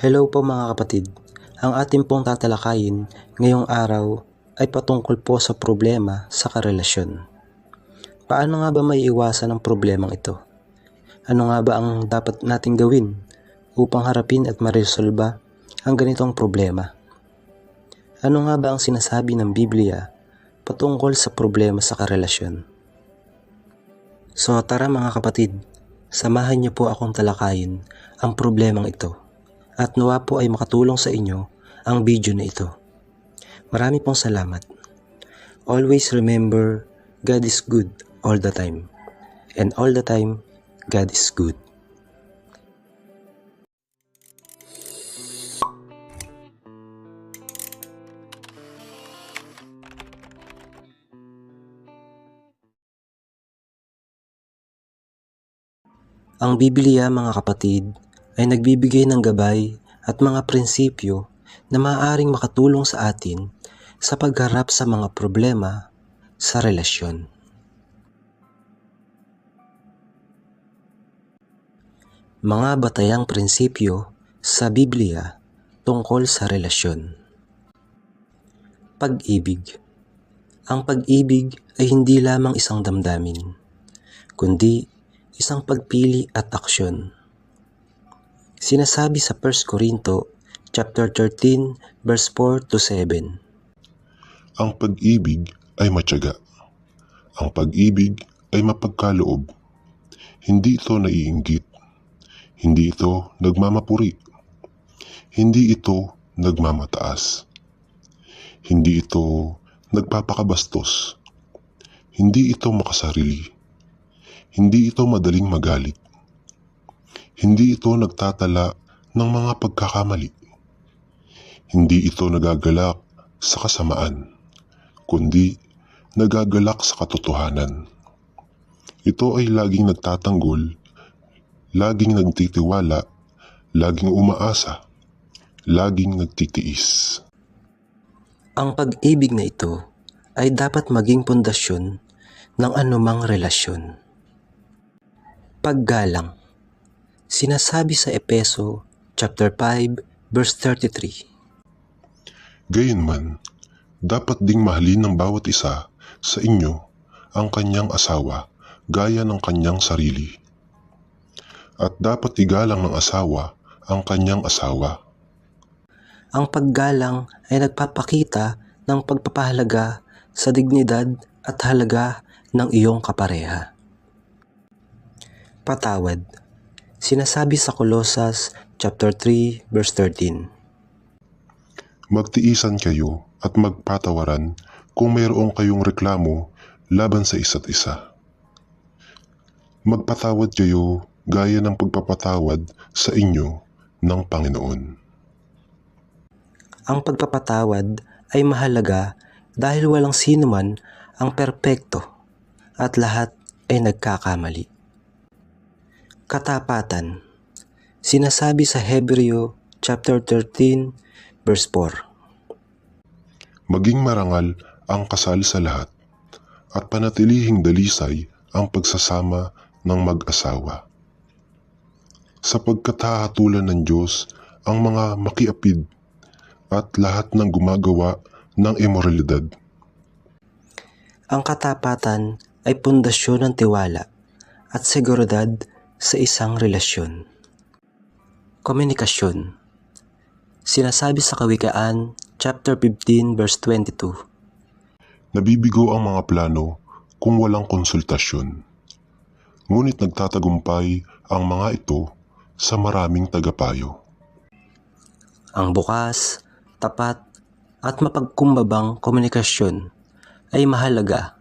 Hello po mga kapatid. Ang ating pong tatalakayin ngayong araw ay patungkol po sa problema sa karelasyon. Paano nga ba maiiwasan ang problemang ito? Ano nga ba ang dapat nating gawin upang harapin at maresolba ang ganitong problema? Ano nga ba ang sinasabi ng Biblia patungkol sa problema sa karelasyon? So tara mga kapatid, samahan niyo po akong talakayin ang problemang ito at nawa po ay makatulong sa inyo ang video na ito. Marami pong salamat. Always remember, God is good all the time. And all the time, God is good. Ang Biblia mga kapatid ay nagbibigay ng gabay at mga prinsipyo na maaaring makatulong sa atin sa pagharap sa mga problema sa relasyon. Mga batayang prinsipyo sa Biblia tungkol sa relasyon. Pag-ibig Ang pag-ibig ay hindi lamang isang damdamin, kundi isang pagpili at aksyon. Sinasabi sa 1 Corinto chapter 13 verse 4 to 7. Ang pag-ibig ay matyaga. Ang pag-ibig ay mapagkaloob. Hindi ito naiinggit. Hindi ito nagmamapuri. Hindi ito nagmamataas. Hindi ito nagpapakabastos. Hindi ito makasarili. Hindi ito madaling magalit. Hindi ito nagtatala ng mga pagkakamali. Hindi ito nagagalak sa kasamaan, kundi nagagalak sa katotohanan. Ito ay laging nagtatanggol, laging nagtitiwala, laging umaasa, laging nagtitiis. Ang pag-ibig na ito ay dapat maging pundasyon ng anumang relasyon. Paggalang Sinasabi sa Epeso chapter 5 verse 33. Gayunman, dapat ding mahalin ng bawat isa sa inyo ang kanyang asawa gaya ng kanyang sarili. At dapat igalang ng asawa ang kanyang asawa. Ang paggalang ay nagpapakita ng pagpapahalaga sa dignidad at halaga ng iyong kapareha. Patawad Sinasabi sa Kolosas chapter 3 verse 13. Magtiisan kayo at magpatawaran kung mayroong kayong reklamo laban sa isa't isa. Magpatawad kayo gaya ng pagpapatawad sa inyo ng Panginoon. Ang pagpapatawad ay mahalaga dahil walang sino man ang perpekto at lahat ay nagkakamali. Katapatan Sinasabi sa Hebreo chapter 13 verse 4. Maging marangal ang kasal sa lahat at panatilihing dalisay ang pagsasama ng mag-asawa. Sapagkat hahatulan ng Diyos ang mga makiapid at lahat ng gumagawa ng imoralidad. Ang katapatan ay pundasyon ng tiwala at seguridad sa isang relasyon. Komunikasyon Sinasabi sa Kawikaan, chapter 15, verse 22. Nabibigo ang mga plano kung walang konsultasyon. Ngunit nagtatagumpay ang mga ito sa maraming tagapayo. Ang bukas, tapat, at mapagkumbabang komunikasyon ay mahalaga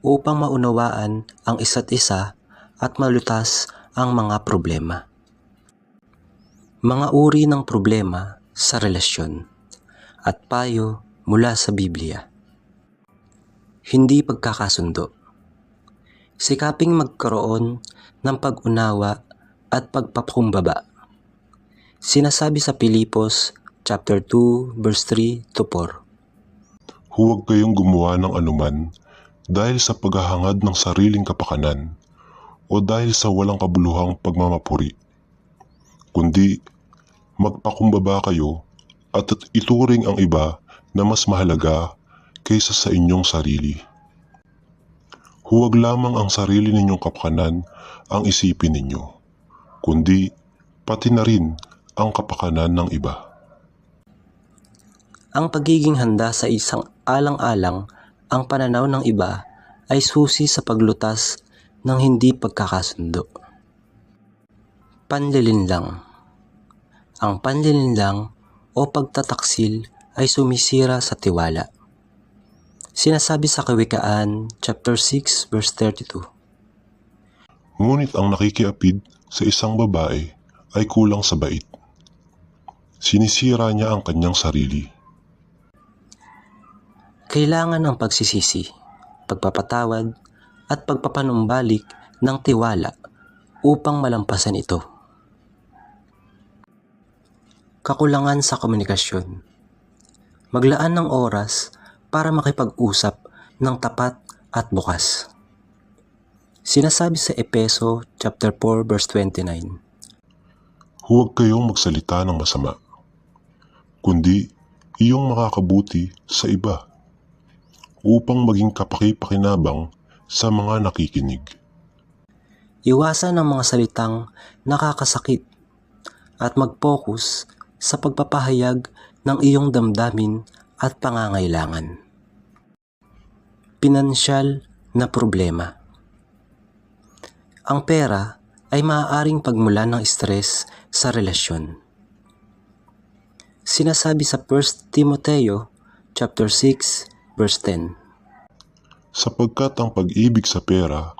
upang maunawaan ang isa't isa at malutas ang mga problema. Mga uri ng problema sa relasyon at payo mula sa Biblia. Hindi pagkakasundo. Sikaping magkaroon ng pag-unawa at pagpapakumbaba. Sinasabi sa Pilipos chapter 2 verse 3 to 4. Huwag kayong gumawa ng anuman dahil sa paghahangad ng sariling kapakanan o dahil sa walang kabuluhang pagmamapuri, kundi magpakumbaba kayo at ituring ang iba na mas mahalaga kaysa sa inyong sarili. Huwag lamang ang sarili ninyong kapakanan ang isipin ninyo, kundi pati na rin ang kapakanan ng iba. Ang pagiging handa sa isang alang-alang ang pananaw ng iba ay susi sa paglutas ng hindi pagkakasundo. Panlilinlang Ang panlilinlang o pagtataksil ay sumisira sa tiwala. Sinasabi sa Kawikaan chapter 6 verse 32. Ngunit ang nakikiapid sa isang babae ay kulang sa bait. Sinisira niya ang kanyang sarili. Kailangan ng pagsisisi, pagpapatawad at pagpapanumbalik ng tiwala upang malampasan ito. Kakulangan sa komunikasyon. Maglaan ng oras para makipag-usap ng tapat at bukas. Sinasabi sa Epeso chapter 4 verse 29. Huwag kayong magsalita ng masama, kundi iyong makakabuti sa iba upang maging kapaki-pakinabang sa mga nakikinig. Iwasan ang mga salitang nakakasakit at mag-focus sa pagpapahayag ng iyong damdamin at pangangailangan. Pinansyal na problema Ang pera ay maaaring pagmulan ng stress sa relasyon. Sinasabi sa 1 Timoteo chapter 6 verse 10. Sapagkat ang pag-ibig sa pera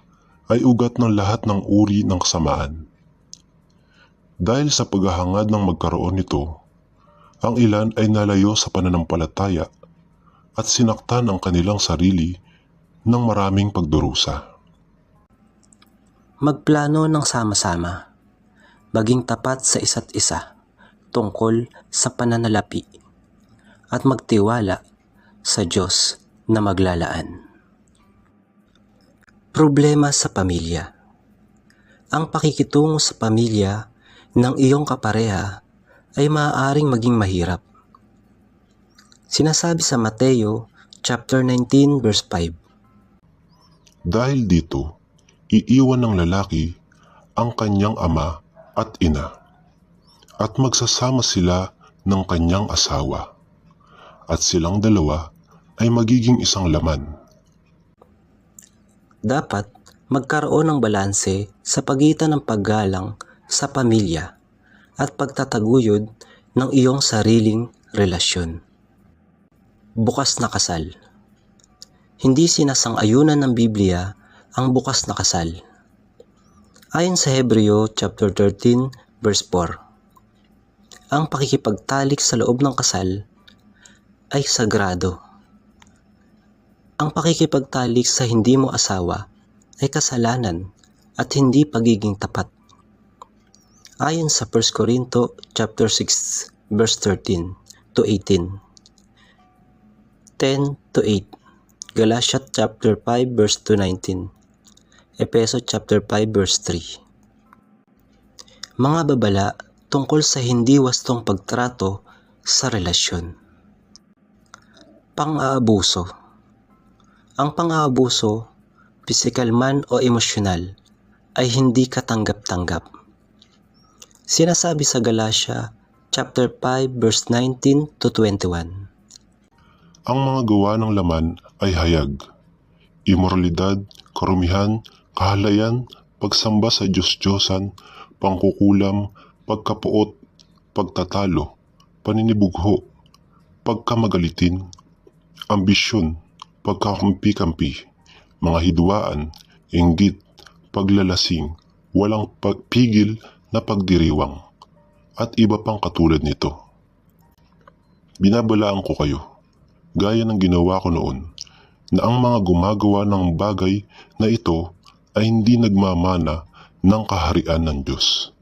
ay ugat ng lahat ng uri ng kasamaan. Dahil sa paghahangad ng magkaroon nito, ang ilan ay nalayo sa pananampalataya at sinaktan ang kanilang sarili ng maraming pagdurusa. Magplano ng sama-sama. Maging tapat sa isa't isa tungkol sa pananalapi at magtiwala sa Diyos na maglalaan. Problema sa pamilya Ang pakikitungo sa pamilya ng iyong kapareha ay maaaring maging mahirap. Sinasabi sa Mateo chapter 19 verse 5. Dahil dito, iiwan ng lalaki ang kanyang ama at ina at magsasama sila ng kanyang asawa at silang dalawa ay magiging isang laman. Dapat magkaroon ng balanse sa pagitan ng paggalang sa pamilya at pagtataguyod ng iyong sariling relasyon. Bukas na kasal Hindi sinasang-ayunan ng Biblia ang bukas na kasal. Ayon sa Hebreo chapter 13 verse 4, ang pakikipagtalik sa loob ng kasal ay sagrado. Ang pakikipagtalik sa hindi mo asawa ay kasalanan at hindi pagiging tapat. Ayon sa 1 Corinto chapter 6 verse 13 to 18. 10 to 8. Galatia chapter 5 verse 2 19. Epeso chapter 5 verse 3. Mga babala tungkol sa hindi wastong pagtrato sa relasyon. Pang-aabuso Ang pang-aabuso, pisikal man o emosyonal, ay hindi katanggap-tanggap. Sinasabi sa Galatia chapter 5 verse 19 to 21. Ang mga gawa ng laman ay hayag, imoralidad, karumihan, kahalayan, pagsamba sa Diyos-Diyosan, pangkukulam, pagkapuot, pagtatalo, paninibugho, pagkamagalitin, ambisyon, pagkakampi-kampi, mga hidwaan, inggit, paglalasing, walang pagpigil na pagdiriwang, at iba pang katulad nito. Binabalaan ko kayo, gaya ng ginawa ko noon, na ang mga gumagawa ng bagay na ito ay hindi nagmamana ng kaharian ng Diyos.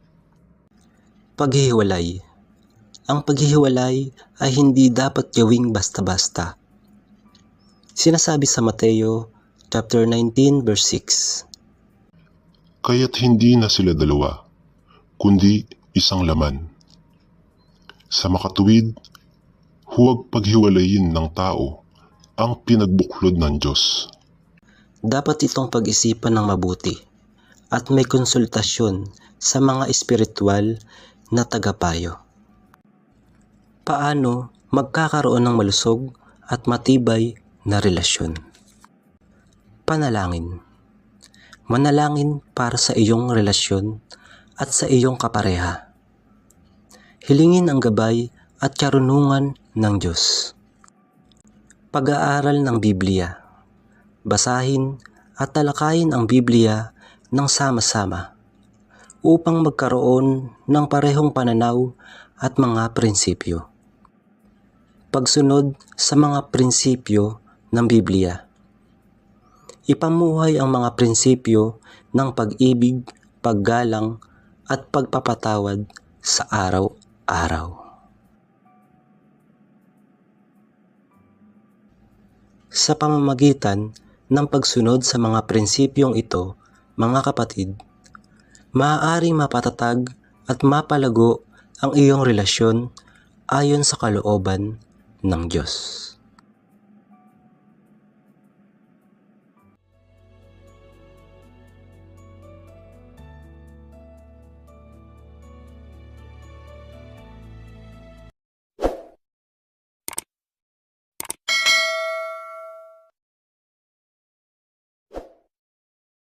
Paghihiwalay Ang paghihiwalay ay hindi dapat gawing basta-basta. Sinasabi sa Mateo chapter 19 verse 6. Kaya't hindi na sila dalawa, kundi isang laman. Sa makatuwid, huwag paghiwalayin ng tao ang pinagbuklod ng Diyos. Dapat itong pag-isipan ng mabuti at may konsultasyon sa mga espiritual na tagapayo. Paano magkakaroon ng malusog at matibay na relasyon? Panalangin. Manalangin para sa iyong relasyon at sa iyong kapareha. Hilingin ang gabay at karunungan ng Diyos. Pag-aaral ng Biblia. Basahin at talakayin ang Biblia ng sama-sama upang magkaroon ng parehong pananaw at mga prinsipyo. Pagsunod sa mga prinsipyo ng Biblia. Ipamuhay ang mga prinsipyo ng pag-ibig, paggalang at pagpapatawad sa araw-araw. Sa pamamagitan ng pagsunod sa mga prinsipyong ito, mga kapatid, maaaring mapatatag at mapalago ang iyong relasyon ayon sa kalooban ng Diyos.